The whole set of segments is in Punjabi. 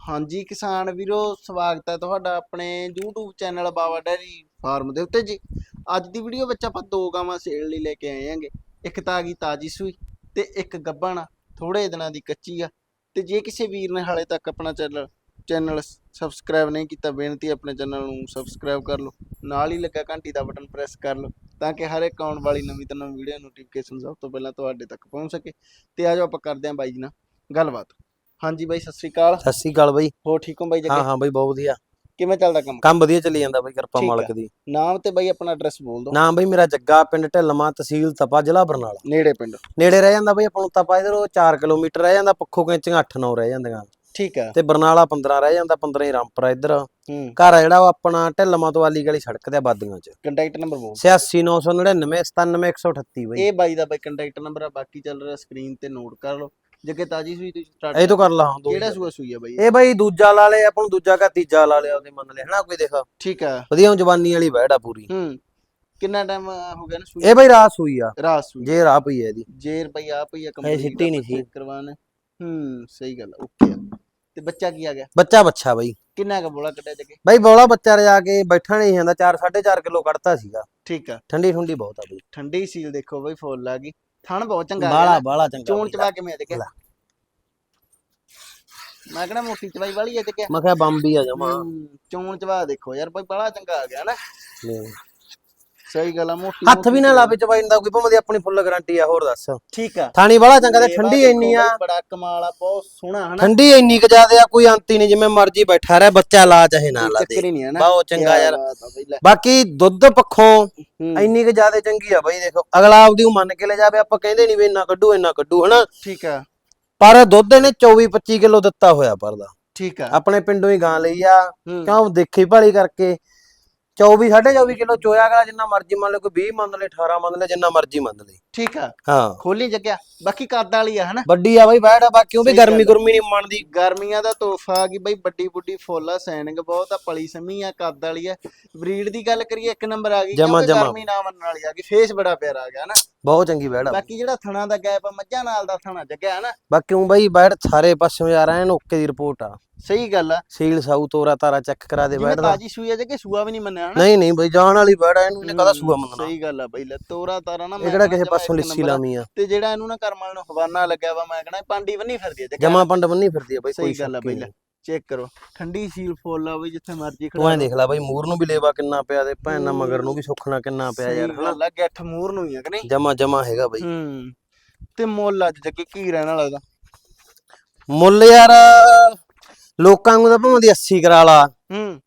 ਹਾਂਜੀ ਕਿਸਾਨ ਵੀਰੋ, ਸਵਾਗਤ ਹੈ ਤੁਹਾਡਾ ਆਪਣੇ YouTube channel Baba dairy farm ਦੇ ਉੱਤੇ ਜੀ। ਅੱਜ ਦੀ ਵੀਡੀਓ ਵਿੱਚ ਆਪਾਂ ਦੋ ਗਾਵਾਂ ਸੇਲ ਲਈ ਲੈ ਕੇ ਆਏ ਆਂਗੇ ਇੱਕ ਤਾਂ ਆ ਗਈ ਤਾਜੀ ਸੂਈ ਤੇ ਇੱਕ ਗੱਭਣ ਥੋੜੇ ਦਿਨਾਂ ਦੀ ਕੱਚੀ ਆ। ਤੇ ਜੇ ਕਿਸੇ ਵੀਰ ਨੇ ਹਾਲੇ ਤੱਕ ਆਪਣਾ ਚੈਨਲ ਚੈਨਲ ਸਬਸਕ੍ਰਾਈਬ ਨਹੀਂ ਕੀਤਾ, ਬੇਨਤੀ ਆਪਣੇ ਚੈਨਲ ਨੂੰ ਸਬਸਕ੍ਰਾਈਬ ਕਰ ਲਓ। ਨਾਲ ਹੀ ਲੱਗਾ ਘੰਟੀ ਦਾ ਬਟਨ ਪ੍ਰੈਸ ਕਰ ਲਓ, ਤਾਂ ਕਿ ਹਰ ਇੱਕ ਆਉਣ ਵਾਲੀ ਨਵੀਂ ਤੋਂ ਨਵੀਂ ਵੀਡੀਓ ਨੋਟੀਫਿਕੇਸ਼ਨ ਸਭ ਤੋਂ ਪਹਿਲਾਂ ਤੁਹਾਡੇ ਤੱਕ ਪਹੁੰਚ ਸਕੇ। ਤੇ ਆਜੋ ਆਪਾਂ ਕਰਦੇ ਹਾਂ ਬਾਈ ਜੀ ਨਾਲ ਗੱਲਬਾਤ। ਹਾਂਜੀ ਬਾਈ ਸਤਿ ਸ੍ਰੀ ਅਕਾਲ। ਸਤਿ ਸ੍ਰੀ ਅਕਾਲ ਬਾਈ। ਹੋ ਠੀਕ ਹੋ ਬਾਈ ਹਾਂ ਜੱਗੇ? ਹਾਂ ਬਾਈ ਬਹੁਤ ਵਧੀਆ। ਕਿਵੇਂ ਚੱਲਦਾ ਕੰਮ? ਕੰਮ ਵਧੀਆ ਚੱਲੀ ਜਾਂਦਾ ਬਾਈ ਕਿਰਪਾ। ਮਾਲਕ ਦੀ। ਨਾਮ ਤੇ ਬਾਈ ਆਪਣਾ ਐਡਰੈਸ ਬੋਲ ਦਿਓ। ਨਾਮ ਬਾਈ ਮੇਰਾ ਜੱਗਾ ਪਿੰਡ ਢਿੱਲਮਾ ਤਹਿਸੀਲ ਤਪਾ ਜ਼ਿਲ੍ਹਾ ਬਰਨਾਲਾ। ਨੇੜੇ ਪਿੰਡ। ਨੇੜੇ ਰਹਿ ਜਾਂਦਾ ਬਾਈ ਆਪਾਂ ਨੂੰ ਤਪਾ ਇਧਰੋਂ 4 ਕਿਲੋਮੀਟਰ ਰਹਿ ਜਾਂਦਾ ਪੱਖੋ ਕੈਂਚੀਆਂ 8-9 ਰਹਿ ਜਾਂਦੀਆਂ। ਠੀਕ ਆ। ਤੇ ਬਰਨਾਲਾ 15 ਰਹਿ ਜਾਂਦਾ 15 ਹੀ ਰਾਮਪੁਰਾ ਇੱਧਰ। ਹੂੰ। ਘਰ ਆ ਜਿਹੜਾ ਉਹ ਆਪਣਾ ਢਿੱਲਮਾ ਤੋਂ ਵਾਲੀ ਗਲੀ ਸੜਕ ਤੇ ਬਾਦੀਆਂ 'ਚ। ਕੰਟੈਕਟ ਨੰਬਰ ਬੋਲ 86999 97138 ਬਾਈ। ਇਹ ਬਾਈ ਦਾ ਬਾਈ ਕੰਟੈਕਟ ਨੰਬਰ ਆ ਬਾਕੀ ਚੱਲ ਰਿਹਾ ਸਕਰੀਨ ਤੇ ਨੋਟ ਕਰ ਲਓ। ਜੱਗੇ ਤਾਜੀ ਸੂਈ ਤੁਸੀਂ ਸਟਾਰਟ ਇਹ ਤੋਂ ਕਰ ਲਾ ਦੋ ਕਿਹੜਾ ਸੂਆ ਸੂਈ ਆ ਬਾਈ? ਇਹ ਬਾਈ ਦੂਜਾ ਲਾ ਲਿਆ ਆਪਾਂ ਨੂੰ ਦੂਜਾ ਕਾ ਤੀਜਾ ਲਾ ਲਿਆ ਉਹਦੇ ਮੰਨ ਲੈ ਹਨਾ ਕੋਈ ਦੇਖ। ਠੀਕ ਆ। ਵਧੀਆ ਜਵਾਨੀ ਵਾਲੀ ਬੈੜ ਪੂਰੀ। ਹੂੰ ਕਿੰਨਾ ਟਾਈਮ ਹੋ ਗਿਆ ਨਾ ਸੂਈ? ਇਹ ਬਾਈ ਰਾਤ ਸੂਈ ਆ। ਰਾਤ ਸੂਈ। ਜੇ ਰਾਹ ਪਈ ਹੈ ਇਹਦੀ। ਜੇਰ ਬਾਈ ਆ ਪਈ ਆ ਸਿੱਟੀ ਨਹੀਂ ਸੀ। ਕਰਵਾਨ ਹੂੰ ਸਹੀ ਗੱਲ ਓਕੇ ਤੇ ਬੱਚਾ ਕੀ ਆ ਗਿਆ? ਬੱਚਾ ਬੱਚਾ ਬਾਈ। ਕਿੰਨਾ ਕੁ ਬੋਲਾ ਕੱਢਿਆ ਜੱਗੇ ਬਾਈ ਬੋਲਾ ਬੱਚਾ ਰਜਾ ਕੇ ਬੈਠਾ ਨਹੀਂ ਜਾਂਦਾ 4 4.5 ਕਿਲੋ ਕੱਢਤਾ ਸੀਗਾ। ਠੀਕ ਆ। ਠੰਡੀ ਠੰਡੀ ਬਹੁਤ ਆ ਬਈ। ਠੰਡੀ ਸੀਲ ਦੇਖੋ ਬਾਈ ਫੁੱਲ ਆ ਗਈ। ਥਣ ਬਹੁਤ ਚੰਗਾ ਆ ਬਾਲਾ ਬਾਲਾ ਚੰਗਾ ਚੋਣ। ਚਵਾ ਕਿਵੇਂ ਆ ਜੱਗੇ ਲੈ। ਮੈਂ ਕਿਹੜਾ ਮੋਟੀ ਚਵਾਈ ਵਾਲੀ ਆ ਜੱਗੇ ਮੈਂ ਕਿਹਾ ਬੰਬੀ ਆ ਜਮਾ। ਹੂੰ, ਚੋਣ ਚਵਾ ਦੇਖੋ ਯਾਰ ਬਾਈ ਬੜਾ ਚੰਗਾ ਆ ਗਿਆ ਨਾ। ਸਹੀ ਗੱਲ ਆ ਮੋਟੀ ਹੱਥ ਵੀ ਨਾ ਲਾਵੇ ਚਵਾਈ ਦਾ ਕੋਈ ਭਾਵੇਂ ਆਪਣੀ ਫੁੱਲ ਗਾਰੰਟੀ ਆ ਹੋਰ ਦੱਸ। ਠੀਕ ਆ। ਥਾਣੀ ਬਾਲਾ ਚੰਗਾ ਤੇ ਠੰਡੀ ਇੰਨੀ ਆ। ਬੜਾ ਕਮਾਲ ਆ ਬਹੁਤ ਸੋਹਣਾ ਹਨਾ? ਠੰਡੀ ਇੰਨੀ ਕ ਜ਼ਿਆਦੇ ਆ ਕੋਈ ਅੰਤ ਹੀ ਨਹੀਂ ਜਿਵੇਂ ਮਰਜ਼ੀ ਬੈਠਾ ਰਹਿ ਬੱਚਾ ਲਾ ਚਾਹੇ ਨਾ ਲਾ ਦੇ ਨਾ। ਬਹੁਤ ਚੰਗਾ ਯਾਰ। ਬਾਕੀ ਦੁੱਧ ਪੱਖੋਂ ਇੰਨੀ ਕ ਜ਼ਿਆਦੇ ਚੰਗੀ ਆ ਬਈ ਦੇਖੋ ਅਗਲਾ ਆਪਦੀ ਓ ਮੰਨ ਕੇ ਲੈ ਜਾਵੇ ਆਪਾਂ ਕਹਿੰਦੇ ਨਹੀਂ ਵੀ ਇੰਨਾ ਕੱਢੂ ਇੰਨਾ ਕੱਢੂ ਹਨਾ? ਠੀਕ ਆ। ਪਰ ਦੁੱਧ ਇਹਨੇ 24 25 ਕਿਲੋ ਦਿੱਤਾ ਹੋਇਆ ਪਰਦਾ ਠੀਕ ਆ। ਆਪਣੇ ਪਿੰਡੋਂ ਹੀ ਗਾਂ ਲਈ ਆ। ਕਿਉਂ ਦੇਖੀ ਭਾਲੀ ਕਰਕੇ। 24 24 ਕਿਲੋ ਚੋਇਆ ਅਗਲਾ ਜਿੰਨਾ ਮਰਜ਼ੀ ਮੰਨ ਲੈ ਕੋਈ 20 ਮੰਨ ਲੈ 18 ਮੰਨ ਲੈ ਜਿੰਨਾ ਮਰਜ਼ੀ ਮੰਨ ਲੈ ਠੀਕ ਆ। ਹਾਂ। ਖੋਲੀ ਜੱਗਿਆ ਬਾਕੀ ਕੱਦ ਵਾਲੀ ਆ ਹਨਾ? ਵੱਡੀ ਆ ਬਈ ਬੈੜ ਆ ਬਾਕੀ ਉਹ ਵੀ ਸਹੀ ਗੱਲ ਗਰਮੀ ਆ। ਗੁਰਮੀ ਨਹੀਂ ਮੰਨਦੀ ਗਰਮੀਆਂ ਦਾ ਤੋਹਫਾ ਆ ਗਈ ਬਈ ਵੱਡੀ ਵੱਡੀ ਫੁੱਲ ਆ ਸੈਨਿੰਗ ਬਹੁਤ ਆ ਪਲੀ ਸਮੀ ਆ ਕੱਦ ਵਾਲੀ ਆ। ਬਰੀਡ ਦੀ ਗੱਲ ਕਰੀਏ ਇੱਕ ਨੰਬਰ ਆ ਗਈ ਜਮਾਂ- ਕਿਉਂਕਿ ਜਮਾਂ। ਗਰਮੀ ਨਾ ਮੰਨਣ ਵਾਲੀ ਆ ਗਈ। ਫੇਸ ਬੜਾ ਪਿਆਰਾ ਆ ਗਿਆ ਨਾ ਬਹੁਤ ਚੰਗੀ ਬੈੜ ਆ। ਬਾਕੀ ਜਿਹੜਾ ਥਣਾ ਦਾ ਗੈਪ ਆ ਮੱਝਾਂ ਨਾਲ ਦਾ ਥਣਾ ਜੱਗਿਆ ਹਨਾ? ਬਾਕੀ ਉਹ ਬਈ ਬੈੜ ਸਾਰੇ ਪਾਸਿਓਂ ਯਾਰ ਐਨ ਓਕੇ ਦੀ ਰਿਪੋਰਟ ਆ। ਸਹੀ ਗੱਲ ਆ। ਸੀਲ ਸਾਊ ਤੋਰਾ ਤਾਰਾ ਚੈੱਕ ਕਰਾ ਦੇ ਜਿਵੇਂ ਦਾ। ਤਾਜੀ ਸੂਈ ਆ ਜੱਗੇ ਸੂਆ ਵੀ ਨਹੀਂ ਮੰਨਿਆ ਹਨਾ? ਨਹੀਂ ਨਹੀਂ ਬਈ ਜਾਣ ਵਾਲੀ ਆ ਇਹਨੂੰ ਇਹਨੇ ਕਦਾ ਸੂਆ ਮੰਨਣਾ। ਸਹੀ ਗੱਲ ਆ ਬਈ ਲੈ ਤੋਰਾ ਤਾਰਾ ਨਾ ਇਹ ਕਿਹੜਾ ਕਿਸੇ ਪਾਸੋਂ ਲਿੱਸੀ ਨੰਬਰ ਆ। ਤੇ ਜਿਹੜਾ ਇਹਨੂੰ ਨਾ ਕਰਮਾਂ ਨੂੰ ਹਵਾਨਾ ਲੱਗਿਆ ਵਾ ਮੈਂ ਕਹਣਾ ਪਾਂਡੀ ਬੰਨੀ ਫਿਰਦੀ ਆ ਜਮਾ ਪੰਡ ਬੰਨੀ ਫਿਰਦੀ ਆ ਬਈ ਕੋਈ ਗੱਲ ਆ ਸ਼ੱਕ ਹੀ ਬਈ ਲੈ। ਨਹੀਂ। ਚੈੱਕ ਕਰੋ। ਠੰਡੀ ਸੀਲ ਫੁੱਲ ਆ ਬਈ ਜਿੱਥੇ ਮਰਜ਼ੀ ਤੂੰ ਐਂ ਦੇਖ ਲੈ ਬਈ ਮੂਰ ਨੂੰ ਵੀ ਲੇਵਾ ਕਿੰਨਾ ਪਿਆ ਤੇ ਭੈਣ ਨਾਲ ਮਗਰ ਨੂੰ ਵੀ ਸੁੱਖਣਾ ਕਿੰਨਾ ਪਿਆ ਯਾਰ ਗੱਲ ਆ ਗੱਠ ਮੂਰ ਨੂੰ ਹੀ ਆ ਕਿ ਨਹੀਂ? ਜਮਾ ਜਮਾ ਹੈਗਾ ਬਈ। ਹੂੰ ਤੇ ਮੁੱਲ ਅੱਜ ਜੱਗੇ ਕੀ ਰਹਿਣ ਵਾਲਾ ਦਾ ਮੁੱਲ ਯਾਰ ਲੋਕਾਂ ਨੂੰ ਤਾਂ ਭਾਵੇਂ ਦੀ 80 ਕਰਾ ਲਾ ਹੂੰ।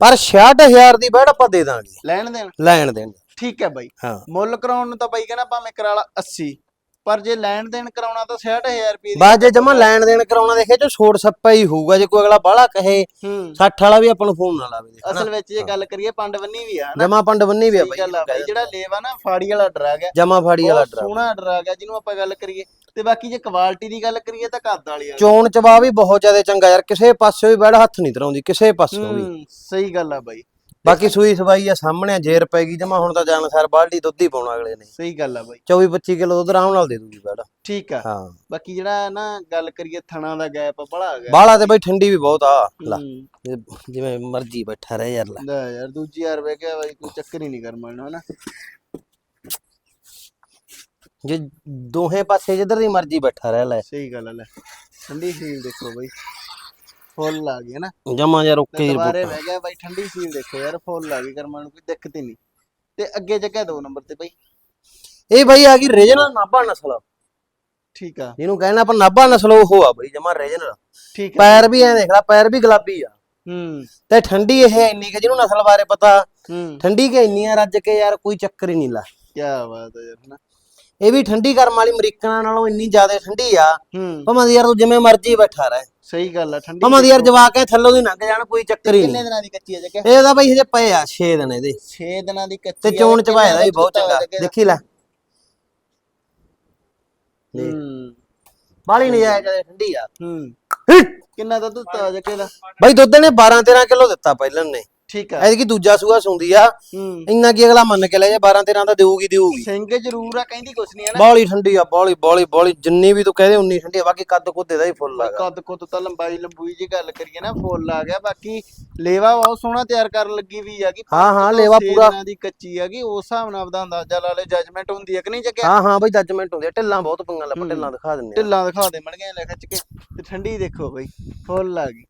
ਪਰ 66000 ਦੀ ਬੈੜ ਆਪਾਂ ਦੇ ਦਾਂਗੇ। ਲੈਣ ਦੇਣ? ਲੈਣ ਦੇਣ। ਠੀਕ ਹੈ ਬਾਈ। ਹਾਂ। ਮੁੱਲ ਕਰਾਉਣ ਨੂੰ ਤਾਂ ਬਾਈ ਕਹਿੰਦਾ ਭਾਵੇਂ ਕਰਾ ਲਾ 80 ਪਰ ਜੇ ਲੈਣ ਦੇਣ ਕਰਾਉਣਾ ਤਾਂ 66000 ਰੁਪਏ ਦੀ ਜੇ ਜਮਾ ਲੈਣ ਦੇਣ ਕਰਾਉਣਾ ਦੇਖੇ ਜੋ ਛੋੜ ਸੱਪਾ ਹੀ ਹੋਊਗਾ ਜੇ ਕੋਈ ਅਗਲਾ ਬਾਹਲਾ ਕਹੇ ਹੂੰ। 60 ਵਾਲਾ ਵੀ ਆਪਾਂ ਨੂੰ ਫੋਨ ਨਾ। ਲਾਵੇ ਅਸਲ ਵਿੱਚ ਜੇ ਗੱਲ ਕਰੀਏ ਪੰਡ ਬੰਨੀ ਵੀ ਆ ਹਨਾ? ਜਮਾ ਪੰਡ ਬੰਨੀ ਵੀ ਆ ਬਾਈ ਜਿਹੜਾ ਲੇਵਾ ਨਾ ਫਾੜੀ ਵਾਲਾ ਡਰਾ ਗਿਆ ਜਮਾ ਫਾੜੀ ਵਾਲਾ ਡਰਾ ਸੋਹਣਾ ਡਰਾ ਗਿਆ ਜਿਹਨੂੰ ਆਪਾਂ ਗੱਲ ਕਰੀਏ। ਤੇ ਬਾਕੀ ਜੇ ਕੁਆਲਿਟੀ ਦੀ ਗੱਲ ਕਰੀਏ ਤਾਂ ਕੱਦ ਵਾਲੀ ਆ। ਚੋਣ ਚਬਾ ਵੀ ਬਹੁਤ ਜ਼ਿਆਦਾ ਚੰਗਾ ਯਾਰ ਕਿਸੇ ਪਾਸਿਓਂ ਵੀ ਬੈੜ ਹੱਥ ਨਹੀਂ ਧਰਾਉਂਦੀ ਕਿਸੇ ਪਾਸਿਓਂ ਵੀ। ਸਹੀ ਗੱਲ ਆ ਬਾਈ। ਬਾਕੀ ਸੂਈ ਸਵਾਈ ਆ ਸਾਹਮਣੇ ਜੇਰ ਪੈ ਗਈ ਜਮਾ ਹੁਣ ਤਾਂ ਜਾਣ ਸਾਰ ਬਾਲਟੀ ਦੁੱਧ ਹੀ ਪਾਉਣਾ ਅਗਲੇ ਨੇ। ਸਹੀ ਗੱਲ ਆ ਬਾਈ। 24 25 ਕਿਲੋ ਦੁੱਧ ਆਰਾਮ ਨਾਲ ਦੇ ਦੂਗੀ ਬੈੜ ਠੀਕ ਆ। ਹਾਂ। ਬਾਕੀ ਜਿਹੜਾ ਨਾ ਗੱਲ ਕਰੀਏ ਥਣਾ ਦਾ ਗੈਪ ਬੜਾ ਆ ਗਿਆ। ਤੇ ਬਈ ਠੰਡੀ ਵੀ ਬਹੁਤ ਆ ਲੈ। ਜਿਵੇਂ ਮਰਜ਼ੀ ਬੈਠਾ ਰਹਿ ਯਾਰ ਲੈ। ਲੈ ਯਾਰ ਦੂਜੀ ਵਾਰ ਵੇ ਗਿਆ ਬਾਈ ਕੋਈ ਚੱਕਰ ਹੀ ਨਹੀਂ ਕਰ ਮਲਣਾ ਹਨਾ। ਜੇ ਦੋਹੇ ਪਾਸੇ ਜਿੱਧਰ ਦੀ ਮਰਜ਼ੀ ਬੈਠਾ ਰਹਿ ਲੈ। ਸਹੀ ਗੱਲ ਆ ਲੈ। ਠੰਡੀ ਸੀਲ ਦੇਖੋ ਬਾਈ। ਫੁੱਲ ਆ ਗਈ ਨਾ। ਜਮਾ ਯਾਰ ਓਕੇ ਦੀ ਦੁਬਾਰੇ ਰਿਪੋਰਟ ਬਹਿ ਗਿਆ ਬਾਈ ਠੰਡੀ ਸੀਲ ਦੇਖੋ ਯਾਰ ਫੁੱਲ ਆ ਗਈ ਕਰਮਾਂ ਨੂੰ ਕੋਈ ਦਿੱਕਤ ਹੀ ਨਹੀਂ। ਤੇ ਅੱਗੇ ਜਗ੍ਹਾ ਦੋ ਨੰਬਰ ਤੇ ਬਾਈ। ਇਹ ਬਈ ਆ ਗਈ ਰੀਜਨਲ ਨਾਭਾ ਨਸਲ। ਠੀਕ ਆ। ਜਿਹਨੂੰ ਕਹਿਣਾ ਆਪਾਂ ਨਾਭਾ ਨਸਲ ਉਹ ਆ ਬਈ ਜਮਾ ਰੀਜਨਲ। ਠੀਕ ਆ। ਪੈਰ ਵੀ ਐ ਦੇਖ ਲੈ ਪੈਰ ਵੀ ਗੁਲਾਬੀ ਆ। ਹੂੰ। ਤੇ ਠੰਡੀ ਇਹ ਇੰਨੀ ਕਿ ਜਿਹਨੂੰ ਨਸਲ ਬਾਰੇ ਪਤਾ। ਹੂੰ। ਠੰਡੀ ਕਿ ਇੰਨੀ ਆ ਰੱਜ ਕੇ ਯਾਰ ਕੋਈ ਚੱਕਰ ਹੀ ਨਹੀਂ ਲਾ। ਕੀ ਬਾਤ ਹੈ ਯਾਰ ਹਨਾ। ਇਹ ਵੀ ਠੰਡੀ ਕਰਮ ਵਾਲੀ ਅਮਰੀਕਨਾਂ ਨਾਲੋਂ ਇੰਨੀ ਜ਼ਿਆਦਾ ਠੰਡੀ ਆ। ਹੂੰ। ਭਾਵੇਂ ਯਾਰ ਤੂੰ ਜਿਵੇਂ ਮਰਜ਼ੀ ਬੈਠਾ ਰਹਿ। ਸਹੀ ਗੱਲ ਆ ਠੰਡੀ ਭਾਵੇਂ ਯਾਰ ਜਵਾ ਕੇ ਥੱਲੋਂ ਦੀ ਲੰਘ ਜਾਣ ਕੋਈ ਚੱਕਰ ਹੀ ਕਿੰਨੇ ਨਹੀਂ। ਦਿਨਾਂ ਦੀ ਕੱਚੀ ਹੈ ਜਗ੍ਹਾ ਇਹ ਤਾਂ ਬਈ ਹਜੇ ਪਏ ਆ 6 ਦਿਨ ਇਹਦੇ। 6 ਦਿਨਾਂ ਦੀ ਕੱਚੀ ਤੇ ਚੋਣ ਚਵਾਇਆ ਦਾ ਵੀ ਬਹੁਤ ਚੰਗਾ। ਜੱਗੇ? ਦੇਖੀ ਲੈ। ਹੂੰ। ਬਾਲੀ ਨਜਾਇਜ਼ ਜ਼ਿਆਦਾ ਠੰਡੀ ਆ। ਹੂੰ! ਕਿੰਨਾ ਦੁੱਧ ਆ ਜੱਗੇ ਦਾ? ਬਈ ਦੁੱਧ ਨੇ 12 13 ਕਿਲੋ ਦਿੱਤਾ ਪਹਿਲਾਂ ਨੇ ਠੀਕ ਆ। ਐਤਕੀ ਦੂਜਾ ਸੂਆ ਸੁੰਦੀ ਆ। ਹੂੰ। ਇੰਨਾ ਕੀ ਅਗਲਾ ਮੰਨ ਕੇ ਲੈ ਜਾ 12 13 ਦਾ ਦੇਊਗੀ ਦੇਊਗੀ। ਸਿੰਘ ਜ਼ਰੂਰ ਆ ਕਹਿੰਦੀ ਕੁਛ ਨਹੀਂ ਹੈ ਨਾ। ਬਾਲੀ ਠੰਡੀ ਆ ਬਾਲੀ ਬਾਲੀ ਬਾਲੀ। ਜਿੰਨੀ ਵੀ ਤੂੰ ਕਹਦੇ ਉਨੀ ਠੰਡੀ ਆ। ਬਾਕੀ ਕੱਦ ਕੁੱਦੇ ਦਾ ਹੀ ਫੁੱਲ ਹੈਗਾ ਕੱਦ ਕੁੱਦ ਤਾਂ ਲੰਬਾਈ ਲੰਬੂਈ ਜੀ ਗੱਲ ਕਰੀਏ ਨਾ ਫੁੱਲ ਆ ਗਿਆ। ਬਾਕੀ ਲੇਵਾ ਬਹੁਤ ਸੋਹਣਾ ਤਿਆਰ ਕਰਨ ਲੱਗੀ ਵੀ ਹੈਗੀ ਹਾਂ ਹਾਂ ਲੇਵਾ ਪੂਰਾ। ਦੀ ਕੱਚੀ ਹੈਗੀ ਉਸ ਹਿਸਾਬ ਨਾਲ ਆਪਦਾ ਅੰਦਾਜ਼ਾ ਲਾ ਲੈ ਜੱਜਮੈਂਟ ਹੁੰਦੀ ਹੈ ਕਿ ਨਹੀਂ ਜੱਗਿਆ ਹਾਂ ਹਾਂ ਬਈ ਜੱਜਮੈਂਟ ਹੁੰਦੀ ਆ। ਢਿੱਲਾਂ ਬਹੁਤ ਪੰਗਾ ਲੈ ਹੂੰ। ਢਿੱਲਾਂ ਦਿਖਾ ਦਿੰਨੇ ਆ। ਢਿੱਲਾਂ ਦਿਖਾ ਦੇ ਮੜੀਆਂ ਲੈ ਖਿੱਚ ਕੇ। ਤੇ ਠੰਡੀ ਦੇਖੋ ਬਈ ਫੁੱਲ ਆ ਗਈ।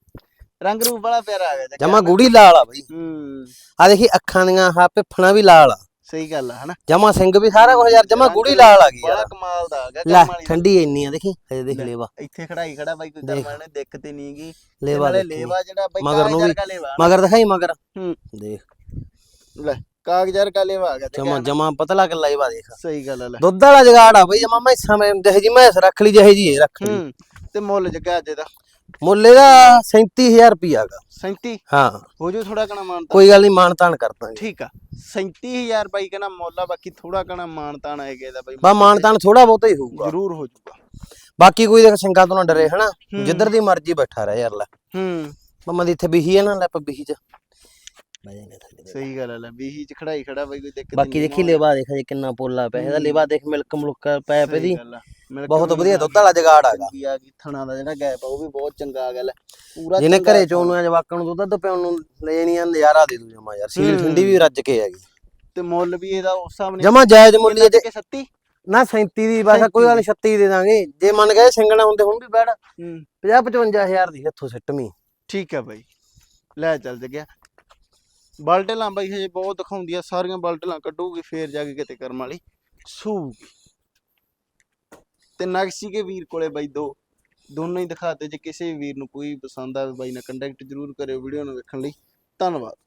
ਰੰਗ ਰੂਪ ਬੜਾ ਪਿਆਰਾ ਆ ਗਿਆ ਜਮਾ ਗੂੜੀ ਲਾਲ ਆ ਬਈ। ਹੂੰ। ਆ ਦੇਖੀ ਅੱਖਾਂ ਦੀਆਂ ਹਾਂ ਪਿੱਫਣਾ ਵੀ ਲਾਲ ਆ। ਸਹੀ ਗੱਲ ਆ ਹਨਾ? ਜਮਾ ਸਿੰਘ ਵੀ ਸਾਰਾ ਕੁਝ ਯਾਰ ਜਮਾ ਗੂੜੀ ਲਾਲ ਆ ਗਈ ਬੜਾ ਯਾਰ ਕਮਾਲ ਦਾ ਆ ਗਿਆ ਲੈ ਕਰਮ ਵਾਲੀ ਦਾ। ਠੰਡੀ ਇੰਨੀ ਆ ਦੇਖੀ ਹਜੇ ਦੇਖ। ਲੇਵਾ। ਇੱਥੇ ਖੜਾਈ ਖੜਾ ਬਾਈ ਕੋਈ ਦੇਖ। ਕਰਮਾਂ ਨੇ ਦਿੱਕਤ ਹੀ ਨਹੀਂਗੀ ਲੇਵਾ ਦੇਖੀ। ਲੇਵਾ ਜਿਹੜਾ ਬਾਈ ਮਗਰ ਨੂੰ ਵੀ- ਕਾਗਜ਼ਾਰ ਲੇਵਾ ਨਾ। ਮਗਰ ਦਿਖਾਈ ਮਗਰ। ਹੂੰ। ਦੇਖ। ਲੈ ਕਾਗਜ਼ਾਰ ਕਾ ਲੇਵਾ ਆ ਗਿਆ ਤੇ ਜਮਾ ਜਮਾ ਪਤਲਾ ਕਰ ਲੇਵਾ ਦੇਖ। ਸਹੀ ਗੱਲ ਆ ਲੈ। ਦੁੱਧ ਵਾਲਾ ਜਗਾੜ ਆ ਬਈ ਜਮਾ ਮੈਂ ਸਮੇਂ ਜਿਹੇ ਜੀ ਮੈਂ ਰੱਖ ਲਈ ਜਿਹੇ ਜੀ ਇਹ ਰੱਖ ਲਈ। ਹੂੰ ਤੇ ਮੁੱਲ ਜੱਗਾ ਅੱਜ ਦਾ। ਮੁੱਲ ਇਹਦਾ 37000 ਰੁਪਿਆ ਹੈਗਾ। 37 ਹਾਂ। ਹੋ ਜੂ ਥੋੜਾ ਕਣਾ ਮਾਨਤਾ ਕੋਈ ਗੱਲ ਨਹੀਂ ਕਰ ਦਾਂਗੇ। ਠੀਕ ਆ। 37000 ਬਾਈ ਕਹਿੰਦਾ ਮੁੱਲ ਬਾਕੀ ਥੋੜਾ ਕਣਾ ਮਾਨਤਾਨ ਆਏਗਾ ਇਹਦਾ ਬਾਈ। ਬਾ ਤਾਣ ਥੋੜਾ ਬਹੁਤਾ ਹੀ ਹੋਊਗਾ। ਜ਼ਰੂਰ ਹੋ ਜੂਗਾ ਬਾਕੀ ਕੋਈ ਦੇਖ ਸਿੰਘਾਂ ਤੋਂ ਨਾ ਡਰੇ ਹਨਾ। ਜਿੱਧਰ ਦੀ ਮਰਜ਼ੀ ਬੈਠਾ ਰਹਿ ਯਾਰ ਲੈ। ਹੂੰ। ਮਮਾ ਦੀ ਇੱਥੇ ਬਿਹੀ ਹੈ ਨਾ ਲੈ ਆਪਾਂ ਬਿਹੀ ਚ। ਬਹਿ ਥੱਲੇ। ਸਹੀ ਗੱਲ ਆ ਲੈ ਵੀਹੀ ਚ ਖੜਾਈ ਖੜਾ ਬਾਈ ਕੋਈ ਦਿੱਕਤ ਬਾਕੀ ਨੀ ਦੇਖੀ ਲੇਵਾ ਦੇਖ ਜੇ ਕਿੰਨਾ ਪੋਲਾ ਪਿਆ। ਇਹਦਾ। ਲੇਵਾ ਦੇਖ ਮਿਲਕ ਮੁਲਕ ਪੈ ਪੈ ਦੀ ਸਹੀ ਗੱਲ ਆ। ਮਿਲਕ ਬਹੁਤ ਵਧੀਆ ਦੁੱਧ ਵਾਲਾ ਜਗਾੜ ਹੈਗਾ। ਆ ਗਈ ਥਣਾ ਦਾ ਜਿਹੜਾ ਗੈਪ ਆ ਉਹ ਵੀ ਬਹੁਤ ਚੰਗਾ ਆ ਗਿਆ ਲੈ ਪੂਰਾ ਜਿਹਨੇ ਘਰੇ ਚੋਂ ਨੂੰ ਜਵਾਕਾਂ ਨੂੰ ਦੁੱਧ ਪਿਆਉਣ ਨੂੰ ਲੈ ਜਾਣੀ ਆ ਨਜ਼ਾਰਾ ਦੇ ਦੂ ਜਮਾ ਯਾਰ। ਸੀਲ ਠੰਡੀ ਵੀ ਰੱਜ ਕੇ ਹੈਗੀ। ਤੇ ਮੁੱਲ ਵੀ ਇਹਦਾ ਉਸ ਹਿਸਾਬ ਜਮਾ ਜਾਇਜ਼ ਮੁੱਲ ਜੇ ਕਿ 37 ਨਾ 37 ਦੀ ਬਸ ਕੋਈ ਗੱਲ ਨੀ 36 ਦੇ ਦਾਂਗੇ। ਜੇ ਮੰਨ ਗਏ ਸਿੰਗਣਾ ਹੁੰਦੇ ਹੁਣ ਵੀ ਬੈੜ ਹੂੰ। 50 55000 ਦੀ ਇੱਥੋਂ ਸਿੱਟਵੀਂ। ਠੀਕ ਆ ਬਾਈ। ਲੈ ਚੱਲ ਜਗਿਆ। ਬਲਟਲਾਂ ਬਾਈ ਹਜੇ ਬਹੁਤ ਦਿਖਾਉਂਦੀ ਆ ਸਾਰੀਆਂ ਬਲਟਲਾਂ ਕੱਢੂਗੀ ਫੇਰ ਜਾ ਕੇ ਕਿਤੇ ਕਰਮ ਵਾਲੀ। ਸੂਗੀ ਤੇ ਨਕਸ਼ੀ ਕੇ ਵੀਰ ਕੋਲੇ ਬਾਈ ਦੋ। ਦੋਨੋਂ ਹੀ ਦਿਖਾਤੇ ਜੇ ਕਿਸੇ ਵੀ ਵੀਰ ਨੂੰ ਕੋਈ ਪਸੰਦ ਆਵੇ ਬਾਈ ਨਾਲ ਕੰਟੈਕਟ ਜ਼ਰੂਰ ਕਰਿਓ ਵੀਡੀਓ ਨੂੰ ਵੇਖਣ ਲਈ। ਧੰਨਵਾਦ।